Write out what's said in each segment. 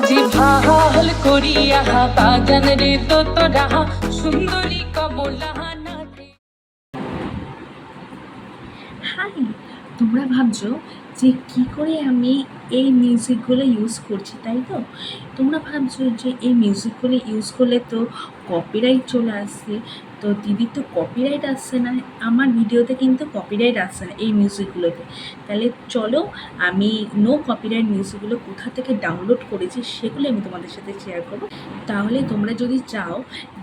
আজি ভালো করিয়া বাজান রে দোতরা সুন্দরী কমলা হাই, তোমরা ভাবছ যে কি করে আমি এই মিউজিকগুলো ইউজ করছি, তাই তো? তোমরা ভাবছ যে এই মিউজিকগুলো ইউজ করলে তো কপিরাইট চলে আসছে তো দিদির তো কপিরাইট আসছে না, আমার ভিডিওতে কিন্তু কপিরাইট আসছে না এই মিউজিকগুলোতে তাহলে চলো, আমি নো কপিরাইট মিউজিকগুলো কোথা থেকে ডাউনলোড করেছি সেগুলো আমি তোমাদের সাথে শেয়ার করব। তাহলে তোমরা যদি চাও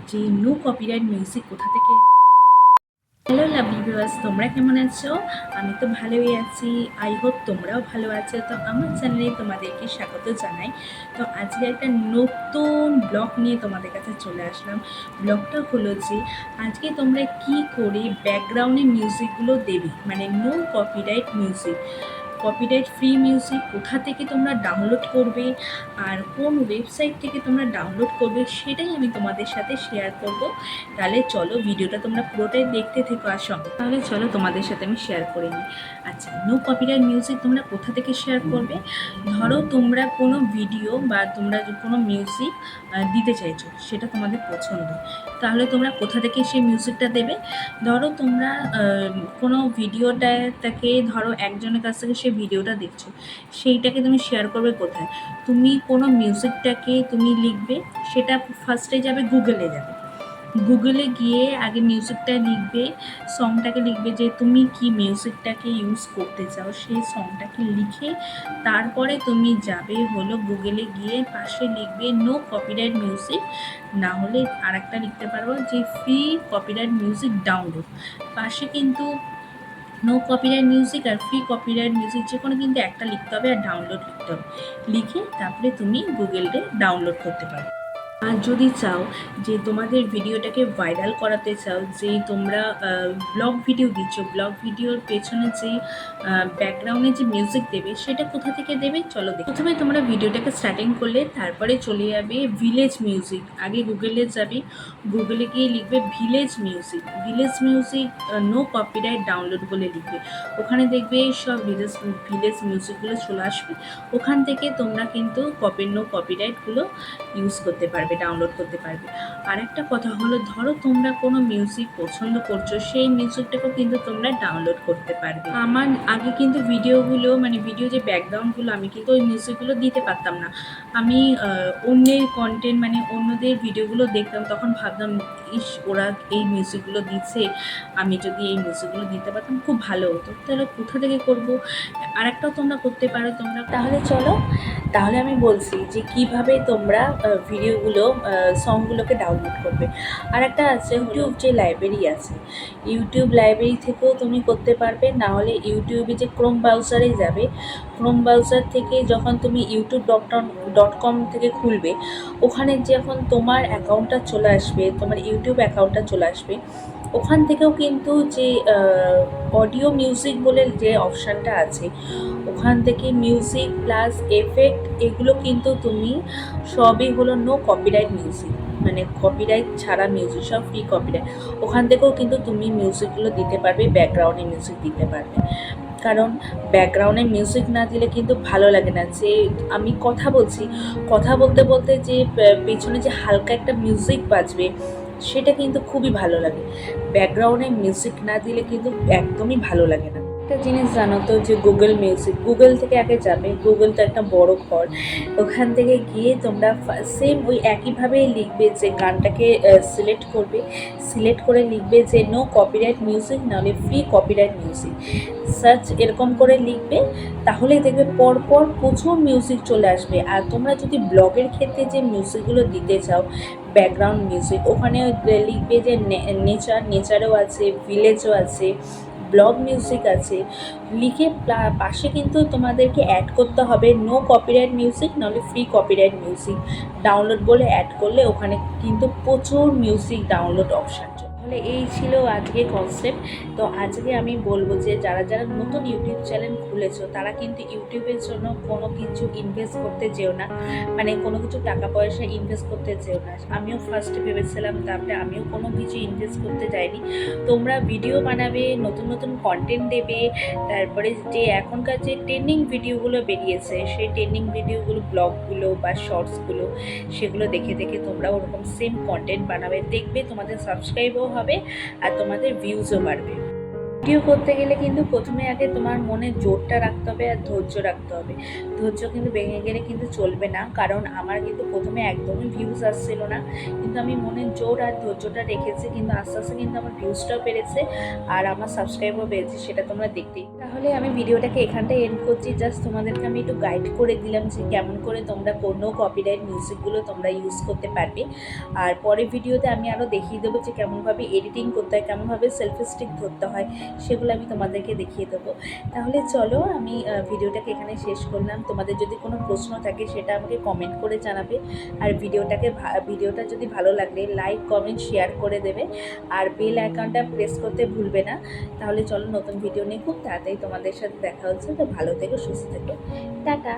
যে নো কপিরাইট মিউজিক কোথা থেকে হ্যালো লাভলি ভিউয়ার্স তোমরা কেমন আছো? আমি তো ভালোই আছি। আই হোপ তোমরাও ভালো আছো। তো আমার চ্যানেলে তোমাদেরকে স্বাগত জানাই। তো আজকে একটা নতুন ব্লগ নিয়ে তোমাদের কাছে চলে আসলাম। ব্লগটা হলো যে, আজকে তোমরা কি করে ব্যাকগ্রাউন্ডে মিউজিকগুলো দেবে? মানে no copyright music copyright free music কোথা থেকে তোমরা ডাউনলোড করবে আর কোন ওয়েবসাইট থেকে তোমরা ডাউনলোড করবে সেটাই আমি তোমাদের সাথে শেয়ার করব। তাহলে চলো ভিডিওটা তোমরা পুরোটাই দেখতে থেকো আর সঙ্গে। তাহলে চলো তোমাদের সাথে আমি শেয়ার করে নিই। আচ্ছা নো কপিরাইট মিউজিক তোমরা কোথা থেকে শেয়ার করবে? ধরো তোমরা কোনো ভিডিও বা তোমরা কোনো মিউজিক দিতে চাইছো, সেটা তোমাদের পছন্দ। তাহলে তোমরা কোথা থেকে সেই মিউজিকটা দেবে? ধরো তোমরা কোনো ভিডিওটা থেকে ধরো একজনের কাছ থেকে সেই ভিডিওটা দেখছ, সেইটাকে তুমি শেয়ার করবে কোথায়? তুমি কোনো মিউজিকটাকে তুমি লিখবে, সেটা ফার্স্টে যাবে গুগলে যাবে। গুগলে গিয়ে আগে মিউজিকটা লিখবে সংটাকে লিখবে যে তুমি কি মিউজিকটাকে ইউজ করতে চাও, সেই সংটাকে লিখে তারপরে তুমি যাবে হলো গুগলে গিয়ে পাশে লিখবে নো কপিরাইট মিউজিক না হলে আরেকটা লিখতে পারব যে ফ্রি কপিরাইট মিউজিক ডাউনলোড পাশে কিন্তু নো কপিরাইট মিউজিক আর ফ্রি কপিরাইট মিউজিক যে কোনো কিন্তু একটা লিখতে হবে আর ডাউনলোড লিখতে হবে। লিখে তারপরে তুমি গুগলে ডাউনলোড করতে পারো। আর যদি চাও যে তোমাদের ভিডিওটাকে ভাইরাল করাতে চাও, যে তোমরা ব্লগ ভিডিও দিচ্ছ ব্লগ ভিডিওর পেছনে যে ব্যাকগ্রাউন্ডে যে মিউজিক দেবে, সেটা কোথা থেকে দেবে? চলো দেখো। প্রথমে তোমরা ভিডিওটাকে স্টার্টিং করলে, তারপরে চলে যাবে ভিলেজ মিউজিক আগে গুগলে যাবে গুগলে গিয়ে লিখবে village music village music no copyright download বলে লিখবে। ওখানে দেখবে সব ভিলেজ ভিলেজ মিউজিকগুলো চলে আসবে। ওখান থেকে তোমরা কিন্তু কপির নো কপিরাইটগুলো ইউজ করতে পারবে। ডাউনলোড করতে পারবে। আর একটা কথা হলো ধরো তোমরা কোনো মিউজিক পছন্দ করছ সেই মিউজিকটাকেও কিন্তু তোমরা ডাউনলোড করতে পারবে। আমার আগে কিন্তু ভিডিওগুলো মানে ভিডিও যে ব্যাকগ্রাউন্ডগুলো আমি কিন্তু ওই মিউজিকগুলো দিতে পারতাম না। আমি অন্যের কন্টেন্ট মানে অন্যদের ভিডিওগুলো দেখতাম তখন ভাবতাম ইস ওরা এই মিউজিকগুলো দিচ্ছে আমি যদি এই মিউজিকগুলো দিতে পারতাম খুব ভালো হতো। তাহলে কোথা থেকে করব? আর একটাও তোমরা করতে পারো তোমরা তাহলে চলো তাহলে আমি বলছি যে কীভাবে তোমরা আহ, ভিডিওগুলো সংগুলোকে ডাউনলোড করবে। আর একটা আছে ইউটিউব যে লাইব্রেরি আছে ইউটিউব লাইব্রেরি থেকেও তুমি করতে পারবে। না হলে ইউটিউবে যে ক্রোম ব্রাউজারে যাবে ক্রোম ব্রাউজার থেকে যখন তুমি ইউটিউব ডট ডট কম থেকে খুলবে, ওখানে যখন তোমার অ্যাকাউন্টটা চলে আসবে, তোমার ইউটিউব অ্যাকাউন্টটা চলে আসবে, ওখান থেকেও কিন্তু যে অডিও মিউজিক বলে যে অপশানটা আছে, ওখান থেকে মিউজিক প্লাস এফেক্ট এগুলো কিন্তু তুমি সবই হলো নো কপিরাইট মিউজিক মানে কপিরাইট ছাড়া মিউজিক সব ফ্রি কপিরাইট ওখান থেকেও কিন্তু তুমি মিউজিকগুলো দিতে পারবে ব্যাকগ্রাউন্ডে মিউজিক দিতে পারবে। কারণ ব্যাকগ্রাউন্ডে মিউজিক না দিলে কিন্তু ভালো লাগে না। যে আমি কথা বলছি, কথা বলতে বলতে যে পেছনে যে হালকা একটা মিউজিক বাজবে, সেটা কিন্তু খুবই ভালো লাগে। ব্যাকগ্রাউন্ডে মিউজিক না দিলে কিন্তু একদমই ভালো লাগে না। একটা জিনিস জানো তো যে গুগল মিউজিক গুগল থেকে আগে যাবে গুগল তো একটা বড় ঘর। ওখান থেকে গিয়ে তোমরা সেম ওই একইভাবে লিখবে যে গানটাকে সিলেক্ট করবে। সিলেক্ট করে লিখবে যে নো কপিরাইট মিউজিক নাহলে ফ্রি কপিরাইট মিউজিক সার্চ এরকম করে লিখবে তাহলে দেখবে পরপর প্রচুর মিউজিক চলে আসবে। আর তোমরা যদি ব্লগের ক্ষেত্রে যে মিউজিকগুলো দিতে চাও ব্যাকগ্রাউন্ড মিউজিক ওখানে লিখবে যে নেচার নেচারও আছে ভিলেজও আছে ব্লগ মিউজিক আছে, লিখে পাশে কিন্তু তোমাদেরকে অ্যাড করতে হবে নো কপিরাইট মিউজিক নাহলে ফ্রি কপিরাইট মিউজিক ডাউনলোড বলে অ্যাড করলে ওখানে কিন্তু প্রচুর মিউজিক ডাউনলোড অপশান তাহলে এই ছিল আজকে কনসেপ্ট তো আজকে আমি বলব যে, যারা যারা নতুন ইউটিউব চ্যানেল খুলেছো, তারা কিন্তু ইউটিউবের জন্য কোনো কিছু ইনভেস্ট করতে যেও না। মানে কোনো কিছু টাকা পয়সা ইনভেস্ট করতে যেও না। আমিও ফার্স্টে ভেবেছিলাম, তারপরে আমিও কোনো কিছু ইনভেস্ট করতে যাইনি। তোমরা ভিডিও বানাবে, নতুন নতুন কন্টেন্ট দেবে, তারপরে যে এখনকার যে ট্রেন্ডিং ভিডিওগুলো বেরিয়েছে, সেই ট্রেন্ডিং ভিডিওগুলো ব্লগগুলো বা শর্টসগুলো সেগুলো দেখে দেখে তোমরা ওরকম সেম কন্টেন্ট বানাবে। দেখবে তোমাদের সাবস্ক্রাইবও হবে আর তোমাদের ভিউজও বাড়বে। ভিডিও করতে গেলে কিন্তু প্রথমে আগে তোমার মনে জোরটা রাখতে হবে আর ধৈর্য রাখতে হবে। ধৈর্য কিন্তু ভেঙে গেলে কিন্তু চলবে না, কারণ আমার কিন্তু প্রথমে একদমই ভিউজ আসছিল না। কিন্তু আমি মনে জোর আর ধৈর্যটা রেখেছি, কিন্তু আস্তে আস্তে কিন্তু আমার ভিউজটাও বেড়েছে আর আমার সাবস্ক্রাইবও বেড়েছে, সেটা তোমরা দেখতেই তাহলে আমি ভিডিওটাকে এখানটায় এন্ড করছি। জাস্ট তোমাদেরকে আমি একটু গাইড করে দিলাম যে কেমন করে তোমরা কোনো কপিরাইট মিউজিকগুলো তোমরা ইউজ করতে পারবে। আর পরের ভিডিওতে আমি আরও দেখিয়ে দেবো যে কেমনভাবে এডিটিং করতে হয়, কেমনভাবে সেলফি স্টিক ধরতে হয় সেগুলো আমি তোমাদেরকে দেখিয়ে দেবো। তাহলে চলো আমি ভিডিওটাকে এখানে শেষ করলাম। তোমাদের যদি কোনো প্রশ্ন থাকে সেটা আমাকে কমেন্ট করে জানাবে। আর ভিডিওটাকে ভিডিওটা যদি ভালো লাগলে লাইক কমেন্ট শেয়ার করে দেবে। আর বেল আইকনটা প্রেস করতে ভুলবে না। তাহলে চলো নতুন ভিডিও নিয়ে খুব তাড়াতাড়ি তোমাদের সাথে দেখা হচ্ছে। তো ভালো থেকো, সুস্থ থেকো। টাটা।